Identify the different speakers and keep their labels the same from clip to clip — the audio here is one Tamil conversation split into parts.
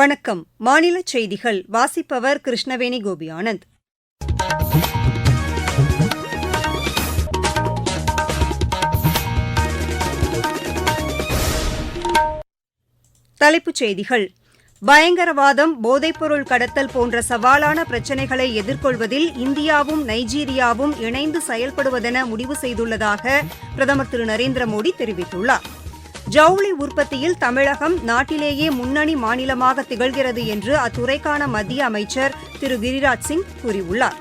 Speaker 1: வணக்கம் மாநில செய்திகள் வாசிப்பவர் கிருஷ்ணவேணி கோபி ஆனந்த் தலைப்புச் செய்திகள் பயங்கரவாதம் போதைப்பொருள் கடத்தல் போன்ற சவாலான பிரச்சினைகளை எதிர்கொள்வதில் இந்தியாவும் நைஜீரியாவும் இணைந்து செயல்படுவதென முடிவு செய்துள்ளதாக பிரதமர் திரு நரேந்திர மோடி தெரிவித்துள்ளாா் ஜவுளி உற்பத்தியில் தமிழகம் நாட்டிலேயே முன்னணி மாநிலமாக திகழ்கிறது என்று அத்துறைக்கான மத்திய அமைச்சர் திரு கிரிராஜ் சிங் கூறியுள்ளார்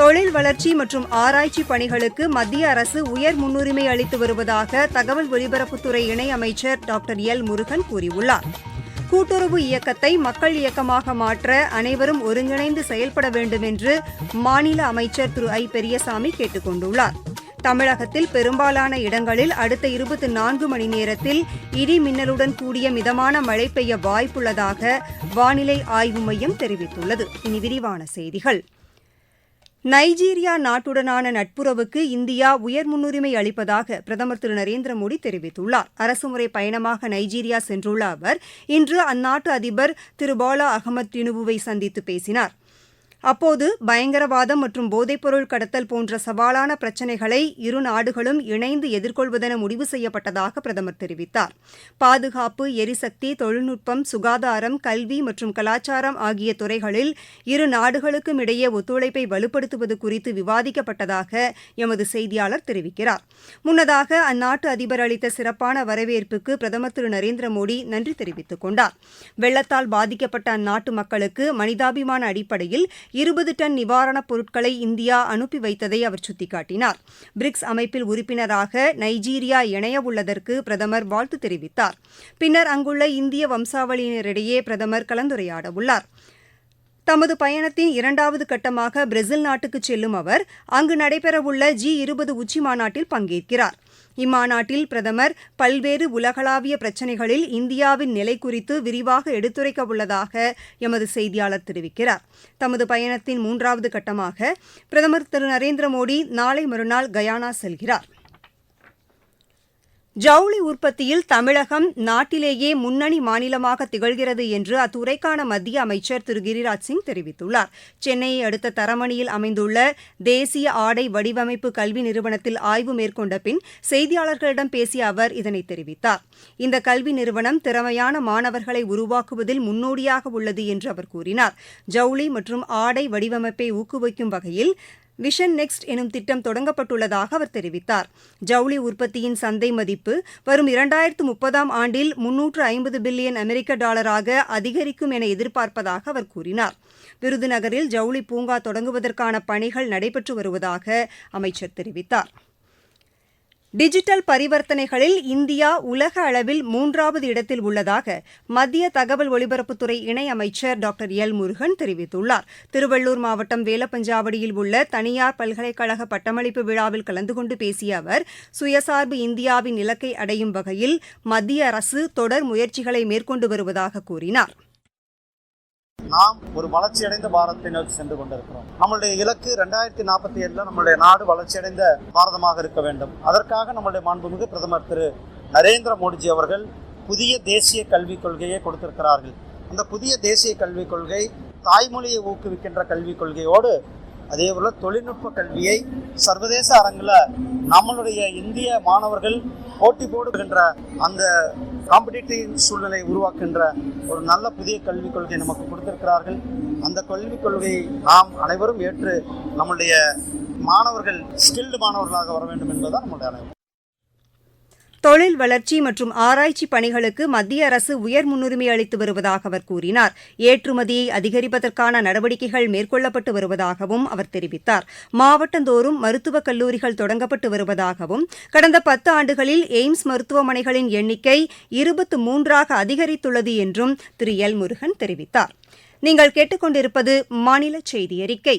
Speaker 1: தொழில் வளர்ச்சி மற்றும் ஆராய்ச்சி பணிகளுக்கு மத்திய அரசு உயர் முன்னுரிமை அளித்து வருவதாக தகவல் ஒலிபரப்புத்துறை இணையமைச்சர் டாக்டர் எல் முருகன் கூறியுள்ளார் கூட்டுறவு இயக்கத்தை மக்கள் இயக்கமாக மாற்ற அனைவரும் ஒருங்கிணைந்து செயல்பட வேண்டும் என்று மாநில அமைச்சர் திரு ஐ பெரியசாமி கேட்டுக் கொண்டுள்ளாா் தமிழகத்தில் பெரும்பாலான இடங்களில் அடுத்த இருபத்தி நான்கு மணி நேரத்தில் இடி மின்னலுடன் கூடிய மிதமான மழை பெய்ய வாய்ப்புள்ளதாக வானிலை ஆய்வு மையம் தெரிவித்துள்ளது இனி விரிவான செய்திகள் நைஜீரியா நாட்டுடனான நட்புறவுக்கு இந்தியா உயர் முன்னுரிமை அளிப்பதாக பிரதமர் திரு நரேந்திர மோடி தெரிவித்துள்ளார் அரசுமுறை பயணமாக நைஜீரியா சென்றுள்ள அவர் இன்று அந்நாட்டு அதிபர் திரு பாலா அகமது டினுபுவை சந்தித்து பேசினார் அப்போது பயங்கரவாதம் மற்றும் போதைப்பொருள் கடத்தல் போன்ற சவாலான பிரச்சினைகளை இரு நாடுகளும் இணைந்து எதிர்கொள்வதென முடிவு செய்யப்பட்டதாக பிரதமர் தெரிவித்தார் பாதுகாப்பு எரிசக்தி தொழில்நுட்பம் சுகாதாரம் கல்வி மற்றும் கலாச்சாரம் ஆகிய துறைகளில் இரு நாடுகளுக்கும் இடையே ஒத்துழைப்பை வலுப்படுத்துவது குறித்து விவாதிக்கப்பட்டதாக எமது செய்தியாளர் தெரிவிக்கிறார் முன்னதாக அந்நாட்டு அதிபர் அளித்த சிறப்பான வரவேற்புக்கு பிரதமர் திரு நரேந்திர மோடி நன்றி தெரிவித்துக் கொண்டார் வெள்ளத்தால் பாதிக்கப்பட்ட அந்நாட்டு மக்களுக்கு மனிதாபிமான அடிப்படையில் இருபது டன் நிவாரணப் பொருட்களை இந்தியா அனுப்பி வைத்ததை அவர் சுட்டிக்காட்டினார் பிரிக்ஸ் அமைப்பில் உறுப்பினராக நைஜீரியா இணையவுள்ளதற்கு பிரதமர் வாழ்த்து தெரிவித்தார் பின்னர் அங்குள்ள இந்திய வம்சாவளியினரிடையே பிரதமர் கலந்துரையாட உள்ளார் தமது பயணத்தின் இரண்டாவது கட்டமாக பிரேசில் நாட்டுக்கு செல்லும் அவர் அங்கு நடைபெறவுள்ள ஜி இருபது உச்சி மாநாட்டில் பங்கேற்கிறாா் இம்மாநாட்டில் பிரதமர் பல்வேறு உலகளாவிய பிரச்சினைகளில் இந்தியாவின் நிலை குறித்து விரிவாக எடுத்துரைக்க உள்ளதாக எமது செய்தியாளர் தெரிவிக்கிறார் தமது பயணத்தின் மூன்றாவது கட்டமாக பிரதமர் திரு நரேந்திர மோடி நாளை மறுநாள் கயானா செல்கிறாா் ஜவுளி உற்பத்தியில் தமிழகம் நாட்டிலேயே முன்னணி மாநிலமாக திகழ்கிறது என்று அத்துறைக்கான மத்திய அமைச்சர் திரு கிரிராஜ் சிங் தெரிவித்துள்ளார் சென்னையை அடுத்த தரமணியில் அமைந்துள்ள தேசிய ஆடை வடிவமைப்பு கல்வி நிறுவனத்தில் ஆய்வு மேற்கொண்ட பின் செய்தியாளர்களிடம் பேசிய அவர் இதனை தெரிவித்தார் இந்த கல்வி நிறுவனம் திறமையான மாணவர்களை உருவாக்குவதில் முன்னோடியாக உள்ளது என்று அவர் கூறினார் ஜவுளி மற்றும் ஆடை வடிவமைப்பை ஊக்குவிக்கும் வகையில் விஷன் நெக்ஸ்ட் எனும் திட்டம் தொடங்கப்பட்டுள்ளதாக அவர் தெரிவித்தார் ஜவுளி உற்பத்தியின் சந்தை மதிப்பு வரும் இரண்டாயிரத்து முப்பதாம் ஆண்டில் முன்னூற்று ஐம்பது பில்லியன் அமெரிக்க டாலராக அதிகரிக்கும் என எதிர்பார்ப்பதாக அவர் கூறினார் விருதுநகரில் ஜவுளி பூங்கா தொடங்குவதற்கான பணிகள் நடைபெற்று வருவதாக அமைச்சர் தெரிவித்தார் டிஜிட்டல் பரிவர்த்தனைகளில் இந்தியா உலக அளவில் மூன்றாவது இடத்தில் உள்ளதாக மத்திய தகவல் ஒலிபரப்புத்துறை இணை அமைச்சர் டாக்டர் எல் முருகன் தெரிவித்துள்ளார் திருவள்ளூர் மாவட்டம் வேலப்பஞ்சாவடியில் உள்ள தனியார் பல்கலைக்கழக பட்டமளிப்பு விழாவில் கலந்து கொண்டு பேசிய அவர் சுயசார்பு இந்தியாவின் இலக்கை அடையும் வகையில் மத்திய அரசு தொடர் முயற்சிகளை மேற்கொண்டு வருவதாக கூறினாா்
Speaker 2: நாம் ஒரு அடைந்த பாரதத்தை நோக்கி சென்று கொண்டிருக்கிறோம் நம்மளுடைய இலக்கு ரெண்டாயிரத்தி நாற்பத்தி ஏழுல நம்மளுடைய நாடு வளர்ச்சியடைந்த பாரதமாக இருக்க வேண்டும் அதற்காக நம்மளுடைய மாண்புமிகு பிரதமர் திரு நரேந்திர மோடிஜி அவர்கள் புதிய தேசிய கல்விக் கொள்கையை கொடுத்திருக்கிறார்கள் அந்த புதிய தேசிய கல்விக் கொள்கை தாய்மொழியை ஊக்குவிக்கின்ற கல்விக் கொள்கையோடு அதே போல் தொழில்நுட்ப கல்வியை சர்வதேச அரங்கில் நம்மளுடைய இந்திய மாணவர்கள் போட்டி போடுகின்ற அந்த காம்படிட்டிவ் சூழ்நிலை உருவாக்குகின்ற ஒரு நல்ல புதிய கல்விக் கொள்கை நமக்கு கொடுத்திருக்கிறார்கள் அந்த கல்விக் கொள்கையை நாம் அனைவரும் ஏற்று நம்முடைய மாணவர்கள் ஸ்கில்டு மாணவர்களாக வர வேண்டும் என்பதுதான் நம்முடைய அனைவரும்
Speaker 1: தொழில் வளர்ச்சி மற்றும் ஆராய்ச்சி பணிகளுக்கு மத்திய அரசு உயர் முன்னுரிமை அளித்து வருவதாக அவர் கூறினார் ஏற்றுமதியை அதிகரிப்பதற்கான நடவடிக்கைகள் மேற்கொள்ளப்பட்டு வருவதாகவும் அவர் தெரிவித்தார் மாவட்டந்தோறும் மருத்துவக் கல்லூரிகள் தொடங்கப்பட்டு வருவதாகவும் கடந்த பத்து ஆண்டுகளில் எய்ம்ஸ் மருத்துவமனைகளின் எண்ணிக்கை இருபத்து மூன்றாக அதிகரித்துள்ளது என்றும் திரு எல் முருகன் தெரிவித்தார் நீங்கள் கேட்டுக்கொண்டிருப்பது மாநில செய்தி அறிக்கை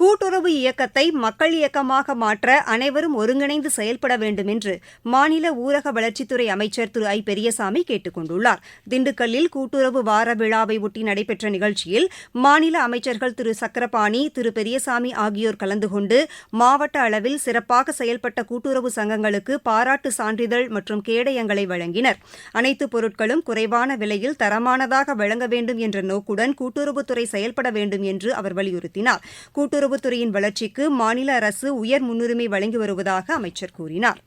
Speaker 1: கூட்டுறவு இயக்கத்தை மக்கள் இயக்கமாக மாற்ற அனைவரும் ஒருங்கிணைந்து செயல்பட வேண்டும் என்று மாநில ஊரக வளர்ச்சித்துறை அமைச்சர் திரு ஐ பெரியசாமி கேட்டுக் கொண்டுள்ளார் திண்டுக்கல்லில் கூட்டுறவு வார விழாவை ஒட்டி நடைபெற்ற நிகழ்ச்சியில் மாநில அமைச்சர்கள் திரு சக்கரபாணி திரு பெரியசாமி ஆகியோர் கலந்து கொண்டு மாவட்ட அளவில் சிறப்பாக செயல்பட்ட கூட்டுறவு சங்கங்களுக்கு பாராட்டு சான்றிதழ் மற்றும் கேடயங்களை வழங்கினர் அனைத்து பொருட்களும் குறைவான விலையில் தரமானதாக வழங்க வேண்டும் என்ற நோக்குடன் கூட்டுறவுத்துறை செயல்பட வேண்டும் என்று அவர் வலியுறுத்தினார் கூட்டுறவு கூட்டுறவுத்துறையின் வளர்ச்சிக்கு மாநில அரசு உயர் முன்னுரிமை வழங்கி வருவதாக அமைச்சர் கூறினார்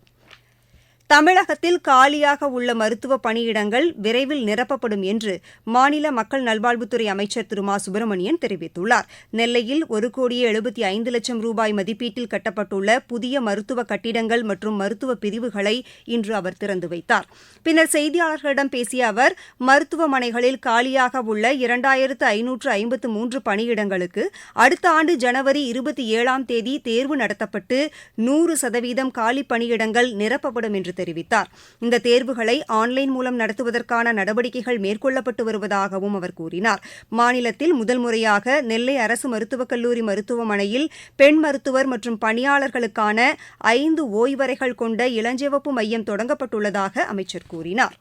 Speaker 1: தமிழகத்தில் காலியாக உள்ள மருத்துவ பணியிடங்கள் விரைவில் நிரப்பப்படும் என்று மாநில மக்கள் நல்வாழ்வுத்துறை அமைச்சர் திரு மா சுப்பிரமணியன் தெரிவித்துள்ளார் நெல்லையில் ஒரு கோடியே எழுபத்தி ஐந்து லட்சம் ரூபாய் மதிப்பீட்டில் கட்டப்பட்டுள்ள புதிய மருத்துவ கட்டிடங்கள் மற்றும் மருத்துவ பிரிவுகளை இன்று அவர் திறந்து வைத்தார் பின்னர் செய்தியாளர்களிடம் பேசிய அவர் மருத்துவமனைகளில் காலியாக உள்ள இரண்டாயிரத்து ஐநூற்று ஐம்பத்து மூன்று பணியிடங்களுக்கு அடுத்த ஆண்டு ஜனவரி இருபத்தி ஏழாம் தேதி தேர்வு நடத்தப்பட்டு நூறு சதவீதம் காலி பணியிடங்கள் நிரப்பப்படும் என்று தெரிவித்தார் இந்த தேர்வுகளை ஆன்லைன் மூலம் நடத்துவதற்கான நடவடிக்கைகள் மேற்கொள்ளப்பட்டு வருவதாகவும் அவர் கூறினார் மாநிலத்தில் முதல் முறையாக நெல்லை அரசு மருத்துவக் கல்லூரி மருத்துவமனையில் பெண் மருத்துவர் மற்றும் பணியாளர்களுக்கான ஐந்து ஓய்வறைகள் கொண்ட இளஞ்சிவப்பு மையம் தொடங்கப்பட்டுள்ளதாக அமைச்சர் கூறினாா்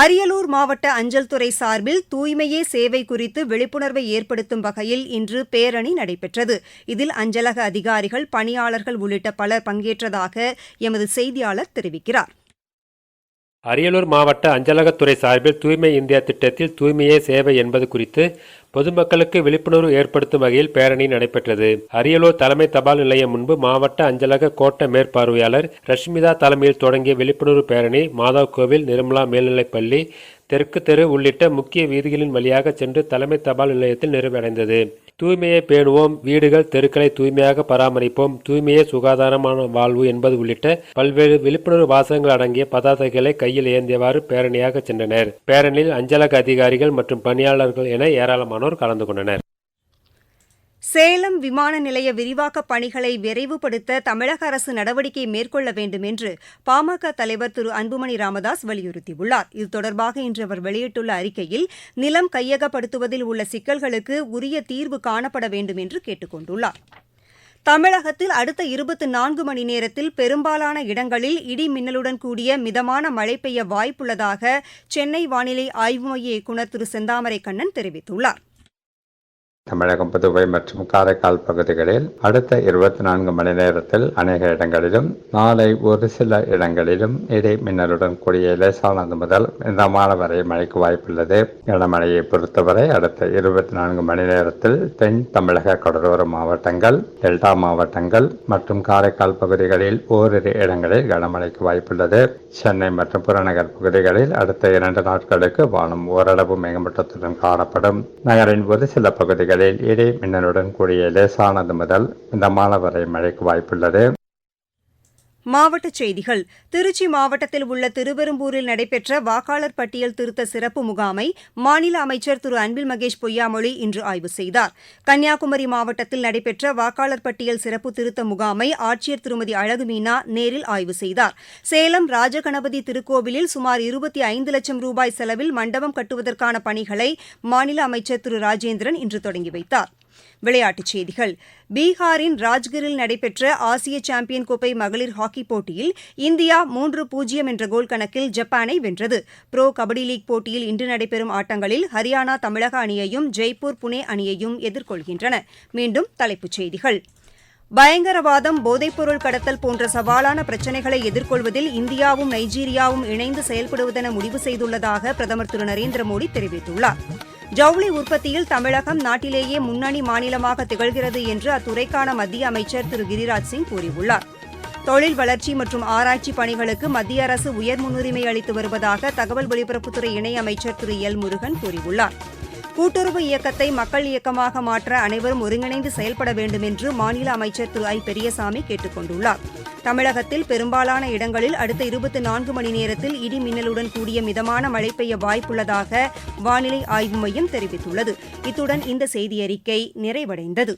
Speaker 1: அரியலூர் மாவட்ட அஞ்சல் துறை சார்பில் தூய்மையே சேவை குறித்து விழிப்புணர்வை ஏற்படுத்தும் வகையில் இன்று பேரணி நடைபெற்றது இதில் அஞ்சலக அதிகாரிகள் பணியாளர்கள் உள்ளிட்ட பலர் பங்கேற்றதாக எமது செய்தியாளர் தெரிவிக்கிறார்
Speaker 3: அரியலூர் மாவட்ட அஞ்சலகத்துறை சார்பில் தூய்மை இந்தியா திட்டத்தில் தூய்மையே சேவை என்பது குறித்து பொதுமக்களுக்கு விழிப்புணர்வு ஏற்படுத்தும் வகையில் பேரணி நடைபெற்றது அரியலூர் தலைமை தபால் நிலையம் முன்பு மாவட்ட அஞ்சலக கோட்ட மேற்பார்வையாளர் ரஷ்மிதா தலைமையில் தொடங்கிய விழிப்புணர்வு பேரணி மாதவ் கோவில் நிர்மலா மேல்நிலைப்பள்ளி தெற்கு தெரு உள்ளிட்ட முக்கிய வீதிகளின் வழியாக சென்று தலைமை தபால் நிலையத்தில் நிறைவடைந்தது தூய்மையை பேணுவோம் வீடுகள் தெருக்களை தூய்மையாக பராமரிப்போம் தூய்மையே சுகாதாரமான வாழ்வு என்பது உள்ளிட்ட பல்வேறு விழிப்புணர்வு வாசகங்கள் அடங்கிய பதாதைகளை கையில் ஏந்தியவாறு பேரணியாக சென்றனர் பேரணியில் அஞ்சலக அதிகாரிகள் மற்றும் பணியாளர்கள் என ஏராளமானோர் கலந்து கொண்டனர்
Speaker 1: சேலம் விமான நிலைய விரிவாக்கப் பணிகளை விரைவுபடுத்த தமிழக அரசு நடவடிக்கை மேற்கொள்ள வேண்டும் என்று பாமக தலைவர் திரு அன்புமணி ராமதாஸ் வலியுறுத்தியுள்ளார் இது தொடர்பாக இன்று அவர் வெளியிட்டுள்ள அறிக்கையில் நிலம் கையகப்படுத்துவதில் உள்ள சிக்கல்களுக்கு உரிய தீர்வு காணப்பட வேண்டும் என்று கேட்டுக் கொண்டுள்ளார் தமிழகத்தில் அடுத்த இருபத்தி நான்கு மணி நேரத்தில் பெரும்பாலான இடங்களில் இடி மின்னலுடன் கூடிய மிதமான மழை பெய்ய வாய்ப்புள்ளதாக சென்னை வானிலை ஆய்வு மைய இயக்குநர் திரு செந்தாமரை கண்ணன் தெரிவித்துள்ளாா்
Speaker 4: தமிழகம் புதுவை மற்றும் காரைக்கால் பகுதிகளில் அடுத்த இருபத்தி நான்கு மணி நேரத்தில் அநேக இடங்களிலும் நாளை ஒரு சில இடங்களிலும் இடை மின்னலுடன் கூடிய லேசானது முதல் மிதமான வரை மழைக்கு வாய்ப்புள்ளது கனமழையை பொறுத்தவரை அடுத்த இருபத்தி நான்கு மணி நேரத்தில் தென் தமிழக கடலோர மாவட்டங்கள் டெல்டா மாவட்டங்கள் மற்றும் காரைக்கால் பகுதிகளில் ஓரிரு இடங்களில் கனமழைக்கு வாய்ப்புள்ளது சென்னை மற்றும் புறநகர் பகுதிகளில் அடுத்த இரண்டு நாட்களுக்கு வானம் ஓரளவு மேகமூட்டத்துடன் காணப்படும் நகரின் ஒரு சில பகுதிகள் பகுதிகளில் இடி மின்னலுடன் கூடிய லேசானது முதல் மிதமான வரை மழைக்கு வாய்ப்புள்ளது
Speaker 1: மாவட்டச் செய்திகள் திருச்சி மாவட்டத்தில் உள்ள திருவெரும்பூரில் நடைபெற்ற வாக்காளர் பட்டியல் திருத்த சிறப்பு முகாமை மாநில அமைச்சர் திரு அன்பில் மகேஷ் பொய்யாமொழி இன்று ஆய்வு செய்தார் கன்னியாகுமரி மாவட்டத்தில் நடைபெற்ற வாக்காளர் பட்டியல் சிறப்பு திருத்த முகாமை ஆட்சியர் திருமதி அழகு மீனா நேரில் ஆய்வு செய்தார் சேலம் ராஜகணபதி திருக்கோவிலில் சுமார் இருபத்தி ஐந்து லட்சம் ரூபாய் செலவில் மண்டபம் கட்டுவதற்கான பணிகளை மாநில அமைச்சர் திரு ராஜேந்திரன் இன்று தொடங்கி வைத்தாா் விளையாட்டுச் செய்திகள் பீகாரின் ராஜ்கிரில் நடைபெற்ற ஆசிய சாம்பியன் கோப்பை மகளிர் ஹாக்கி போட்டியில் இந்தியா மூன்று பூஜ்ஜியம் என்ற கோல் கணக்கில் ஜப்பானை வென்றது ப்ரோ கபடி லீக் போட்டியில் இன்று நடைபெறும் ஆட்டங்களில் ஹரியானா தமிழக அணியையும் ஜெய்ப்பூர் புனே அணியையும் எதிர்கொள்கின்றன மீண்டும் தலைப்புச் செய்திகள் பயங்கரவாதம் போதைப்பொருள் கடத்தல் போன்ற சவாலான பிரச்சினைகளை எதிர்கொள்வதில் இந்தியாவும் நைஜீரியாவும் இணைந்து செயல்படுவதென முடிவு செய்துள்ளதாக பிரதமர் திரு நரேந்திர மோடி தெரிவித்துள்ளாா் ஜவுளி உற்பத்தியில் தமிழகம் நாட்டிலேயே முன்னணி மாநிலமாக திகழ்கிறது என்று அத்துறைக்கான மத்திய அமைச்சர் திரு கிரிராஜ் சிங் கூறியுள்ளார் தொழில் வளர்ச்சி மற்றும் ஆராய்ச்சி பணிகளுக்கு மத்திய அரசு உயர் முன்னுரிமை அளித்து வருவதாக தகவல் ஒலிபரப்புத்துறை இணையமைச்சர் திரு எல் முருகன் கூறியுள்ளாா் கூட்டுறவு இயக்கத்தை மக்கள் இயக்கமாக மாற்ற அனைவரும் ஒருங்கிணைந்து செயல்பட வேண்டும் என்று மாநில அமைச்சர் திரு ஐ பெரியசாமி கேட்டுக் கொண்டுள்ளார் தமிழகத்தில் பெரும்பாலான இடங்களில் அடுத்த இருபத்தி நான்கு மணி நேரத்தில் இடி மின்னலுடன் கூடிய மிதமான மழை பெய்ய வாய்ப்புள்ளதாக வானிலை ஆய்வு மையம் தெரிவித்துள்ளது இத்துடன் இந்த செய்தியறிக்கை நிறைவடைந்தது